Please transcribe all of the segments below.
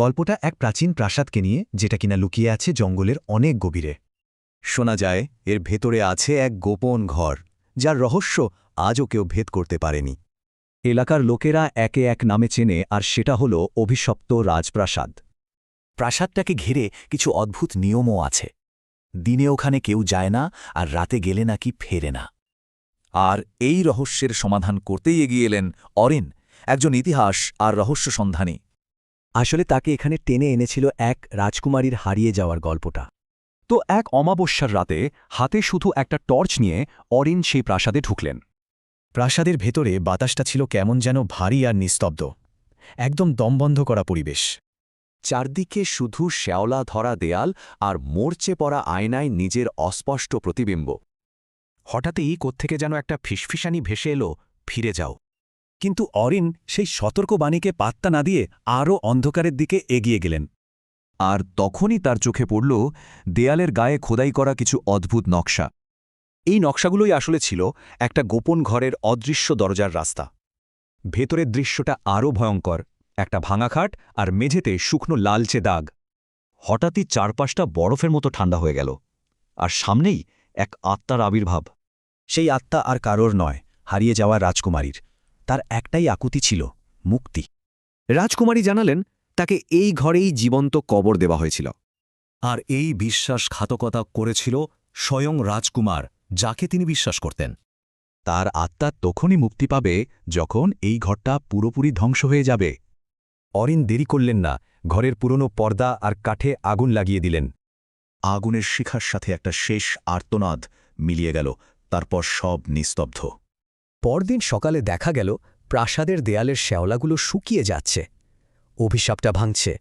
গল্পটা এক প্রাচীন প্রাসাদকে নিয়ে, যেটা কিনা লুকিয়ে আছে জঙ্গলের অনেক গভীরে। শোনা যায়, এর ভেতরে আছে এক গোপন ঘর, যার রহস্য আজও কেউ ভেদ করতে পারেনি। এলাকার লোকেরা একে এক নামে চেনে, আর সেটা হল অভিশপ্ত রাজপ্রাসাদ। প্রাসাদটাকে ঘিরে কিছু অদ্ভুত নিয়মও আছে। দিনে ওখানে কেউ যায় না, আর রাতে গেলে নাকি ফেরে না। আর এই রহস্যের সমাধান করতেই এগিয়ে এলেন অরিন, একজন ইতিহাস আর রহস্য সন্ধানী। আসলে তাকে এখানে টেনে এনেছিল এক রাজকুমারীর হারিয়ে যাওয়ার গল্পটা। তো এক অমাবস্যার রাতে হাতে শুধু একটা টর্চ নিয়ে অরিন সেই প্রাসাদে ঢুকলেন। প্রাসাদের ভেতরে বাতাসটা ছিল কেমন যেন ভারী আর নিস্তব্ধ। একদম দমবন্ধ করা পরিবেশ। চারদিকে শুধু শ্যাওলা ধরা দেয়াল আর মোর্চে পড়া আয়নায় নিজের অস্পষ্ট প্রতিবিম্ব। হঠাৎই কোত্থেকে যেন একটা ফিসফিসানি ভেসে এলো, ফিরে যাও। কিন্তু অরিন সেই সতর্কবাণীকে পাত্তা না দিয়ে আরও অন্ধকারের দিকে এগিয়ে গেলেন। আর তখনই তার চোখে পড়ল দেয়ালের গায়ে খোদাই করা কিছু অদ্ভুত নকশা। এই নকশাগুলোই আসলে ছিল একটা গোপন ঘরের অদৃশ্য দরজার রাস্তা। ভেতরের দৃশ্যটা আরও ভয়ঙ্কর, একটা ভাঙা খাট আর মেঝেতে শুকনো লালচে দাগ। হঠাৎই চারপাশটা বরফের মতো ঠান্ডা হয়ে গেল, আর সামনেই এক আত্মার আবির্ভাব। সেই আত্মা আর কারোর নয়, হারিয়ে যাওয়া রাজকুমারীর। তার একটাই আকুতি ছিল, মুক্তি। রাজকুমারী জানালেন, তাকে এই ঘরেই জীবন্ত কবর দেওয়া হয়েছিল। আর এই বিশ্বাসঘাতকতা করেছিল স্বয়ং রাজকুমার, যাকে তিনি বিশ্বাস করতেন। তার আত্মা তখনই মুক্তি পাবে যখন এই ঘরটা পুরোপুরি ধ্বংস হয়ে যাবে। অরিন দেরি করলেন না, ঘরের পুরনো পর্দা আর কাঠে আগুন লাগিয়ে দিলেন। আগুনের শিখার সাথে একটা শেষ আর্তনাদ মিলিয়ে গেল, তারপর সব নিস্তব্ধ। পরদিন সকালে দেখা গেল প্রাসাদের দেয়ালের শ্যাওলাগুলো শুকিয়ে যাচ্ছে। অভিশাপটা ভাঙছে।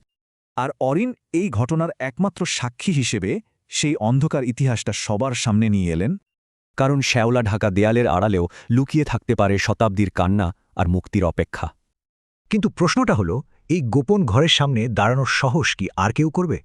আর অরিন এই ঘটনার একমাত্র সাক্ষী হিসেবে সেই অন্ধকার ইতিহাসটা সবার সামনে নিয়ে এলেন। কারণ শ্যাওলা ঢাকা দেয়ালের আড়ালেও লুকিয়ে থাকতে পারে শতাব্দীর কান্না আর মুক্তির অপেক্ষা। কিন্তু প্রশ্নটা হল, এই গোপন ঘরের সামনে দাঁড়ানোর সাহস কি আর কেউ করবে?